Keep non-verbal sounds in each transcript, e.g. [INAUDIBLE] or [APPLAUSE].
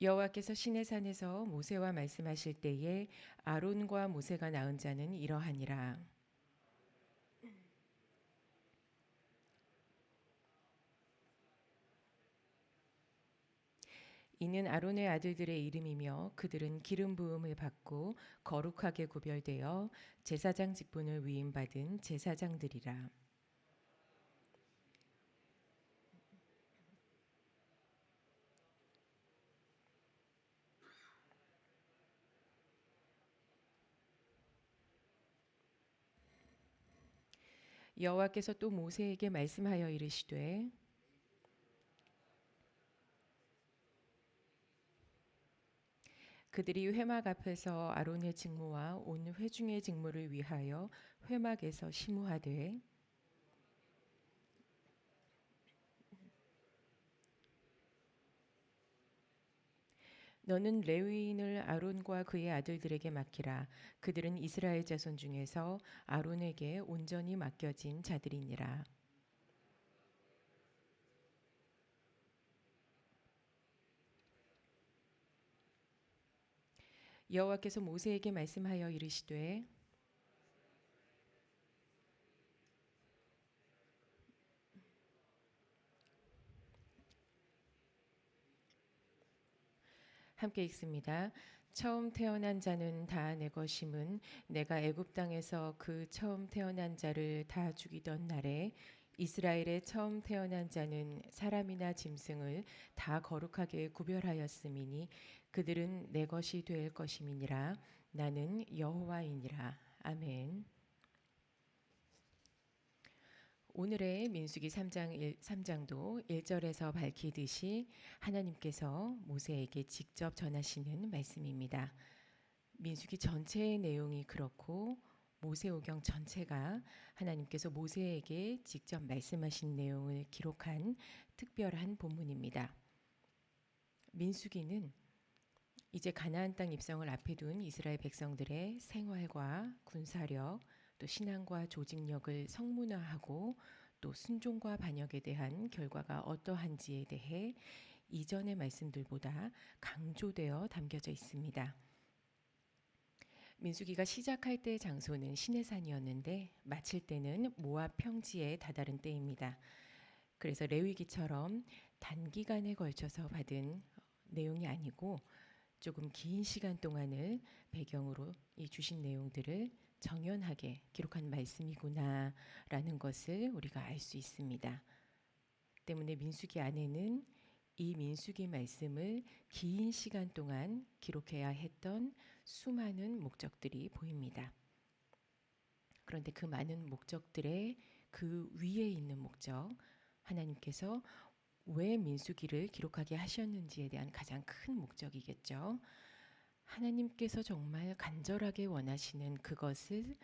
여호와께서 시내 산에서 모세와 말씀하실 때에 아론과 모세가 낳은 자는 이러하니라. 이는 아론의 아들들의 이름이며 그들은 기름 부음을 받고 거룩하게 구별되어 제사장 직분을 위임받은 제사장들이라. 여호와께서 또 모세에게 말씀하여 이르시되 그들이 회막 앞에서 아론의 직무와 온 회중의 직무를 위하여 회막에서 심우하되 너는 레위인을 아론과 그의 아들들에게 맡기라. 그들은 이스라엘 자손 중에서 아론에게 온전히 맡겨진 자들이니라. 여호와께서 모세에게 말씀하여 이르시되 함께 읽습니다. 처음 태어난 자는 다 내 것임은 내가 애굽 땅에서 그 처음 태어난 자를 다 죽이던 날에 이스라엘의 처음 태어난 자는 사람이나 짐승을 다 거룩하게 구별하였음이니 그들은 내 것이 될 것임이니라 나는 여호와이니라 아멘. 오늘의 민수기 3장 1, 3장도 1절에서 밝히듯이 하나님께서 모세에게 직접 전하시는 말씀입니다. 민수기 전체의 내용이 그렇고 모세오경 전체가 하나님께서 모세에게 직접 말씀하신 내용을 기록한 특별한 본문입니다. 민수기는 이제 가나안 땅 입성을 앞에 둔 이스라엘 백성들의 생활과 군사력 또 신앙과 조직력을 성문화하고 또 순종과 반역에 대한 결과가 어떠한지에 대해 이전의 말씀들보다 강조되어 담겨져 있습니다. 민수기가 시작할 때 장소는 시내산이었는데 마칠 때는 모압 평지에 다다른 때입니다. 그래서 레위기처럼 단기간에 걸쳐서 받은 내용이 아니고 조금 긴 시간 동안을 배경으로 이 주신 내용들을 정연하게 기록한 말씀이구나라는 것을 우리가 알 수 있습니다. 때문에 민수기 안에는 이 민수기 말씀을 긴 시간 동안 기록해야 했던 수많은 목적들이 보입니다. 그런데 그 많은 목적들의 그 위에 있는 목적, 하나님께서 왜 민수기를 기록하게 하셨는지에 대한 가장 큰 목적이겠죠. 하나님께서 정말 간절하게 원하시는 그것을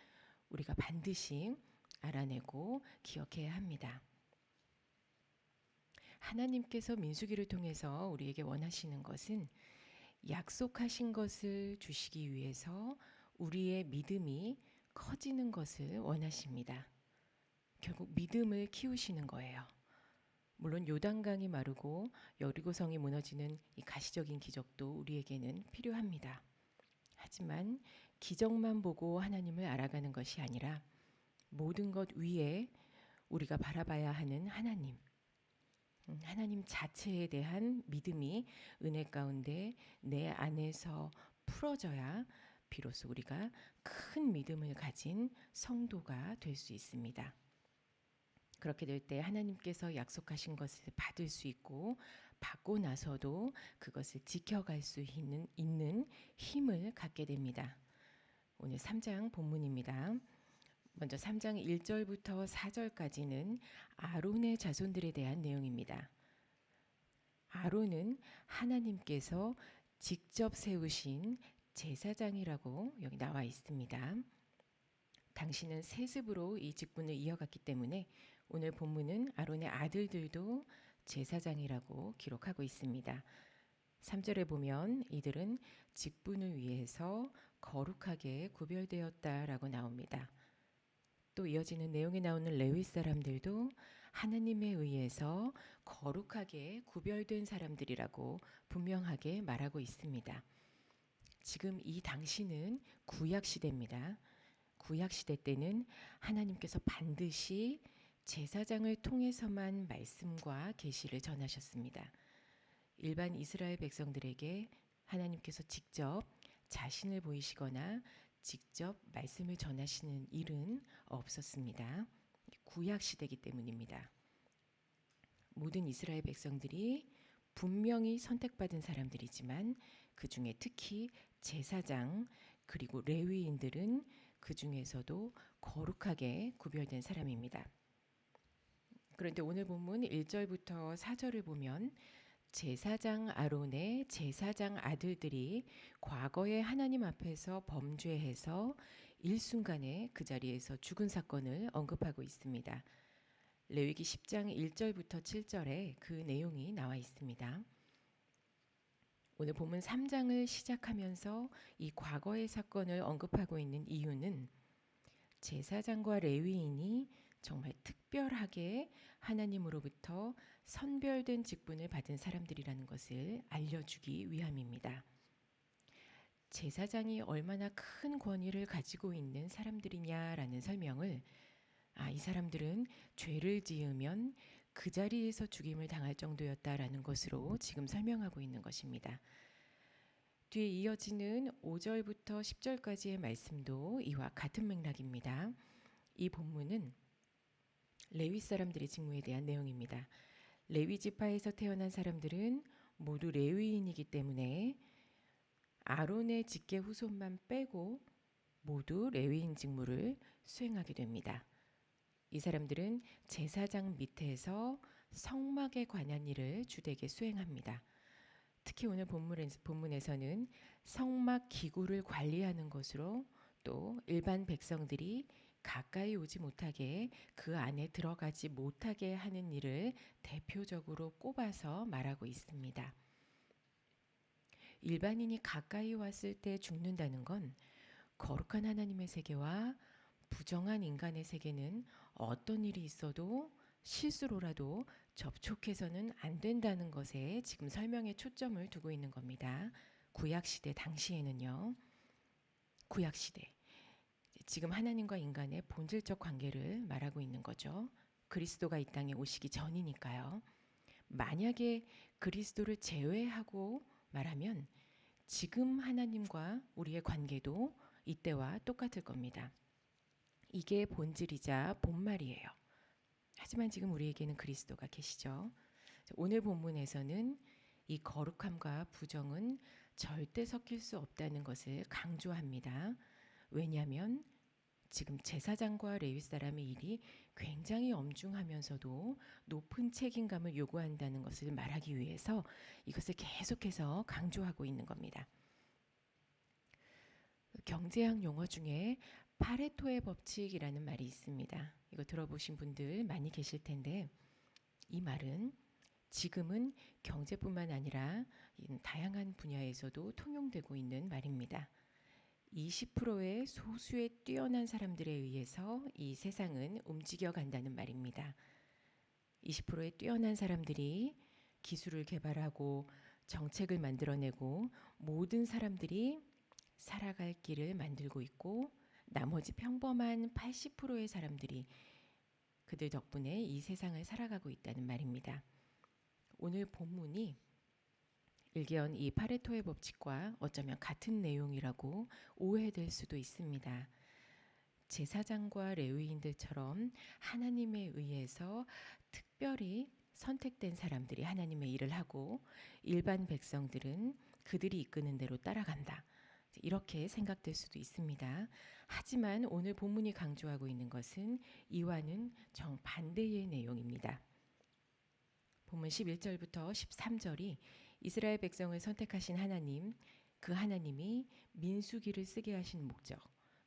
우리가 반드시 알아내고 기억해야 합니다. 하나님께서 민수기를 통해서 우리에게 원하시는 것은 약속하신 것을 주시기 위해서 우리의 믿음이 커지는 것을 원하십니다. 결국 믿음을 키우시는 거예요. 물론 요단강이 마르고 여리고성이 무너지는 이 가시적인 기적도 우리에게는 필요합니다. 하지만 기적만 보고 하나님을 알아가는 것이 아니라 모든 것 위에 우리가 바라봐야 하는 하나님, 음, 하나님 자체에 대한 믿음이 은혜 가운데 내 안에서 풀어져야 비로소 우리가 큰 믿음을 가진 성도가 될 수 있습니다. 그렇게 될 때 하나님께서 약속하신 것을 받을 수 있고 받고 나서도 그것을 지켜갈 수 있는, 있는 힘을 갖게 됩니다. 오늘 3장 본문입니다. 먼저 3장 1절부터 4절까지는 아론의 자손들에 대한 내용입니다. 아론은 하나님께서 직접 세우신 제사장이라고 여기 나와 있습니다. 당신은 세습으로 이 직분을 이어갔기 때문에 오늘 본문은 아론의 아들들도 제사장이라고 기록하고 있습니다. 3절에 보면 이들은 직분을 위해서 거룩하게 구별되었다라고 나옵니다. 또 이어지는 내용에 나오는 레위 사람들도 하나님에 의해서 거룩하게 구별된 사람들이라고 분명하게 말하고 있습니다. 지금 이 당시는 구약 시대입니다. 구약 시대 때는 하나님께서 반드시 제사장을 통해서만 말씀과 계시를 전하셨습니다. 일반 이스라엘 백성들에게 하나님께서 직접 자신을 보이시거나 직접 말씀을 전하시는 일은 없었습니다. 구약 시대이기 때문입니다. 모든 이스라엘 백성들이 분명히 선택받은 사람들이지만 그 중에 특히 제사장 그리고 레위인들은 그 중에서도 거룩하게 구별된 사람입니다. 그런데 오늘 본문 1절부터 4절을 보면 제사장 아론의 제사장 아들들이 과거에 하나님 앞에서 범죄해서 일순간에 그 자리에서 죽은 사건을 언급하고 있습니다. 레위기 10장 1절부터 7절에 그 내용이 나와 있습니다. 오늘 본문 3장을 시작하면서 이 과거의 사건을 언급하고 있는 이유는 제사장과 레위인이 정말 특별하게 하나님으로부터 선별된 직분을 받은 사람들이라는 것을 알려주기 위함입니다. 제사장이 얼마나 큰 권위를 가지고 있는 사람들이냐라는 설명을 아, 이 사람들은 죄를 지으면 그 자리에서 죽임을 당할 정도였다라는 것으로 지금 설명하고 있는 것입니다. 뒤에 이어지는 5절부터 10절까지의 말씀도 이와 같은 맥락입니다. 이 본문은 레위 사람들의 직무에 대한 내용입니다. 레위 지파에서 태어난 사람들은 모두 레위인이기 때문에 아론의 직계 후손만 빼고 모두 레위인 직무를 수행하게 됩니다. 이 사람들은 제사장 밑에서 성막에 관한 일을 주되게 수행합니다. 특히 오늘 본문에서 는 성막 기구를 관리하는 것으로 또 일반 백성들이 가까이 오지 못하게 그 안에 들어가지 못하게 하는 일을 대표적으로 꼽아서 말하고 있습니다. 일반인이 가까이 왔을 때 죽는다는 건 거룩한 하나님의 세계와 부정한 인간의 세계는 어떤 일이 있어도 실수로라도 접촉해서는 안 된다는 것에 지금 설명에 초점을 두고 있는 겁니다. 구약 시대 당시에는요. 구약 시대 지금 하나님과 인간의 본질적 관계를 말하고 있는 거죠. 그리스도가 이 땅에 오시기 전이니까요. 만약에 그리스도를 제외하고 말하면 지금 하나님과 우리의 관계도 이때와 똑같을 겁니다. 이게 본질이자 본말이에요. 하지만 지금 우리에게는 그리스도가 계시죠. 오늘 본문에서는 이 거룩함과 부정은 절대 섞일 수 없다는 것을 강조합니다. 왜냐하면 지금 제사장과 레위 사람의 일이 굉장히 엄중하면서도 높은 책임감을 요구한다는 것을 말하기 위해서 이것을 계속해서 강조하고 있는 겁니다. 경제학 용어 중에 파레토의 법칙이라는 말이 있습니다. 이거 들어보신 분들 많이 계실 텐데 이 말은 지금은 경제뿐만 아니라 다양한 분야에서도 통용되고 있는 말입니다. 20%의 소수의 뛰어난 사람들에 의해서 이 세상은 움직여 간다는 말입니다. 20%의 뛰어난 사람들이 기술을 개발하고 정책을 만들어내고 모든 사람들이 살아갈 길을 만들고 있고 나머지 평범한 80%의 사람들이 그들 덕분에 이 세상을 살아가고 있다는 말입니다. 오늘 본문이 일개원 이 파레토의 법칙과 어쩌면 같은 내용이라고 오해될 수도 있습니다. 제사장과 레위인들처럼 하나님에 의해서 특별히 선택된 사람들이 하나님의 일을 하고 일반 백성들은 그들이 이끄는 대로 따라간다. 이렇게 생각될 수도 있습니다. 하지만 오늘 본문이 강조하고 있는 것은 이와는 정반대의 내용입니다. 본문 11절부터 13절이 이스라엘 백성을 선택하신 하나님, 그 하나님이 민수기를 쓰게 하신 목적,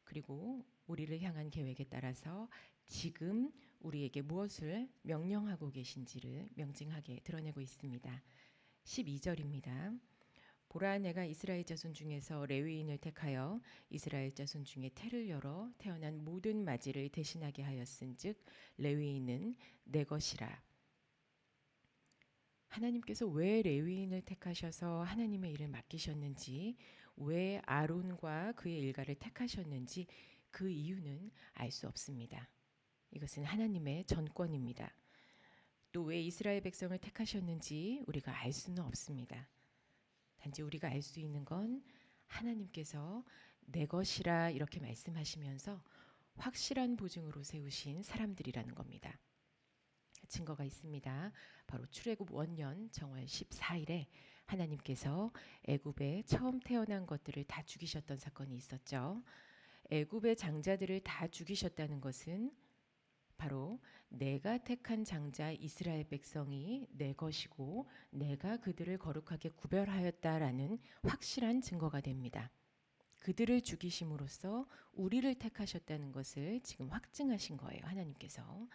그리고 우리를 향한 계획에 따라서 지금 우리에게 무엇을 명령하고 계신지를 명징하게 드러내고 있습니다. 12절입니다. 보라 내가 이스라엘 자손 중에서 레위인을 택하여 이스라엘 자손 중에 태를 열어 태어난 모든 마지를 대신하게 하였은즉 레위인은 내 것이라 하나님께서 왜 레위인을 택하셔서 하나님의 일을 맡기셨는지 왜 아론과 그의 일가를 택하셨는지 그 이유는 알 수 없습니다. 이것은 하나님의 전권입니다. 또 왜 이스라엘 백성을 택하셨는지 우리가 알 수는 없습니다. 단지 우리가 알 수 있는 건 하나님께서 내 것이라 이렇게 말씀하시면서 확실한 보증으로 세우신 사람들이라는 겁니다. 증거가 있습니다. 바로 출애굽 원년 정월 14일에 하나님께서 애굽에 처음 태어난 것들을 다 죽이셨던 사건이 있었죠. 애굽의 장자들을 다 죽이셨다는 것은 바로 내가 택한 장자 이스라엘 백성이 내 것이고 내가 그들을 거룩하게 구별하였다라는 확실한 증거가 됩니다. 그들을 죽이심으로써 우리를 택하셨다는 것을 지금 확증하신 거예요. 하나님께서.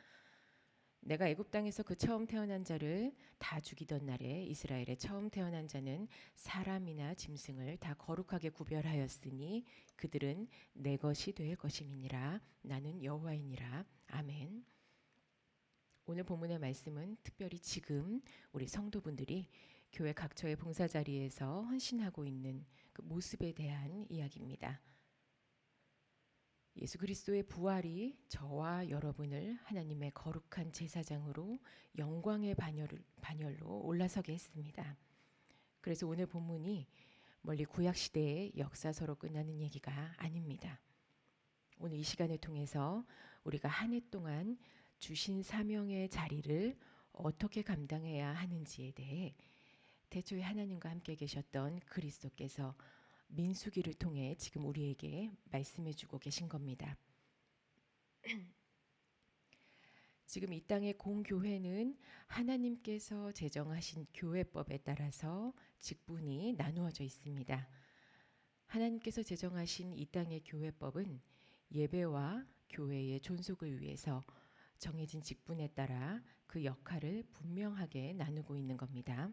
내가 애굽 땅에서 그 처음 태어난 자를 다 죽이던 날에 이스라엘의 처음 태어난 자는 사람이나 짐승을 다 거룩하게 구별하였으니 그들은 내 것이 될 것임이니라 나는 여호와이니라 아멘. 오늘 본문의 말씀은 특별히 지금 우리 성도분들이 교회 각처의 봉사 자리에서 헌신하고 있는 그 모습에 대한 이야기입니다. 예수 그리스도의 부활이 저와 여러분을 하나님의 거룩한 제사장으로 영광의 반열을, 반열로 올라서게 했습니다. 그래서 오늘 본문이 멀리 구약 시대의 역사서로 끝나는 얘기가 아닙니다. 오늘 이 시간을 통해서 우리가 한 해 동안 주신 사명의 자리를 어떻게 감당해야 하는지에 대해 대초에 하나님과 함께 계셨던 그리스도께서 민수기를 통해 지금 우리에게 말씀해 주고 계신 겁니다. [CLEARS THROAT] 지금 이 땅의 공교회는 하나님께서 제정하신 교회법에 따라서 직분이 나누어져 있습니다. 하나님께서 제정하신 이 땅의 교회법은 예배와 교회의 존속을 위해서 정해진 직분에 따라 그 역할을 분명하게 나누고 있는 겁니다.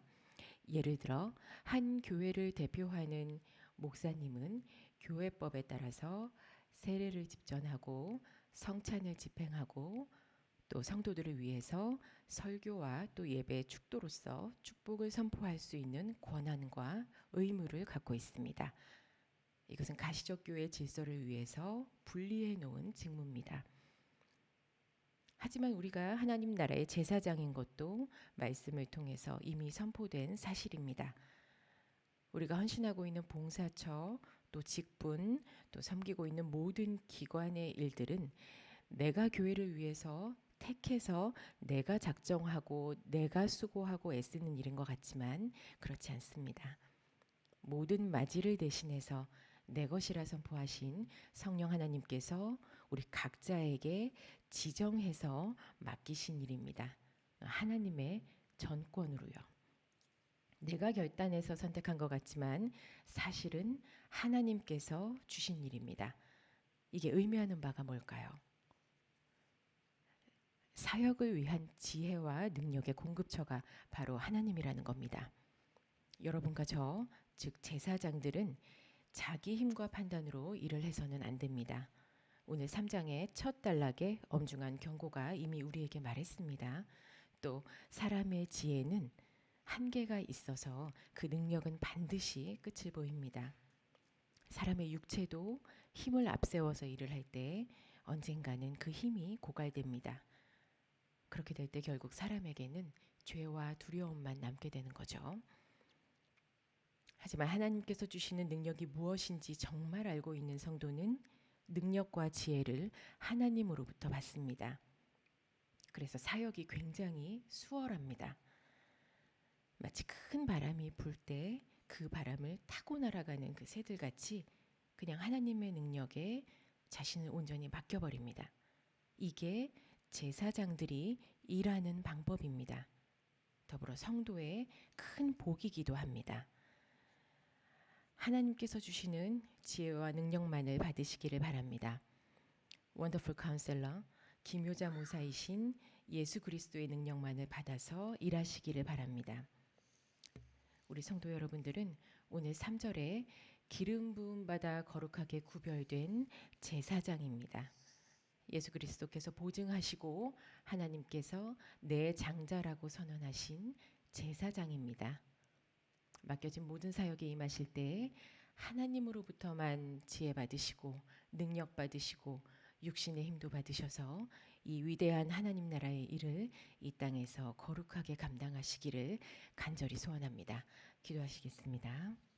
예를 들어 한 교회를 대표하는 목사님은 교회법에 따라서 세례를 집전하고 성찬을 집행하고 또 성도들을 위해서 설교와 또 예배 축도로서 축복을 선포할 수 있는 권한과 의무를 갖고 있습니다. 이것은 가시적 교회 질서를 위해서 분리해 놓은 직무입니다. 하지만 우리가 하나님 나라의 제사장인 것도 말씀을 통해서 이미 선포된 사실입니다. 우리가 헌신하고 있는 봉사처, 또 직분, 또 섬기고 있는 모든 기관의 일들은 내가 교회를 위해서 택해서 내가 작정하고 내가 수고하고 애쓰는 일인 것 같지만 그렇지 않습니다. 모든 맞이를 대신해서 내 것이라 선포하신 성령 하나님께서 우리 각자에게 지정해서 맡기신 일입니다. 하나님의 전권으로요. 내가 결단해서 선택한 것 같지만 사실은 하나님께서 주신 일입니다. 이게 의미하는 바가 뭘까요? 사역을 위한 지혜와 능력의 공급처가 바로 하나님이라는 겁니다. 여러분과 저, 즉 제사장들은 자기 힘과 판단으로 일을 해서는 안 됩니다. 오늘 3장의 첫 단락에 엄중한 경고가 이미 우리에게 말했습니다. 또 사람의 지혜는 한계가 있어서 그 능력은 반드시 끝을 보입니다. 사람의 육체도 힘을 앞세워서 일을 할 때 언젠가는 그 힘이 고갈됩니다. 그렇게 될 때 결국 사람에게는 죄와 두려움만 남게 되는 거죠. 하지만 하나님께서 주시는 능력이 무엇인지 정말 알고 있는 성도는 능력과 지혜를 하나님으로부터 받습니다. 그래서 사역이 굉장히 수월합니다. 마치 큰 바람이 불 때 그 바람을 타고 날아가는 그 새들 같이 그냥 하나님의 능력에 자신을 온전히 맡겨버립니다. 이게 제사장들이 일하는 방법입니다. 더불어 성도의 큰 복이기도 합니다. 하나님께서 주시는 지혜와 능력만을 받으시기를 바랍니다. 원더풀 카운셀러 김효자 모사이신 예수 그리스도의 능력만을 받아서 일하시기를 바랍니다. 우리 성도 여러분들은 오늘 3절에 기름 부음 받아 거룩하게 구별된 제사장입니다. 예수 그리스도께서 보증하시고 하나님께서 내 장자라고 선언하신 제사장입니다. 맡겨진 모든 사역에 임하실 때 하나님으로부터만 지혜 받으시고 능력 받으시고 육신의 힘도 받으셔서 이 위대한 하나님 나라의 일을 이 땅에서 거룩하게 감당하시기를 간절히 소원합니다. 기도하시겠습니다.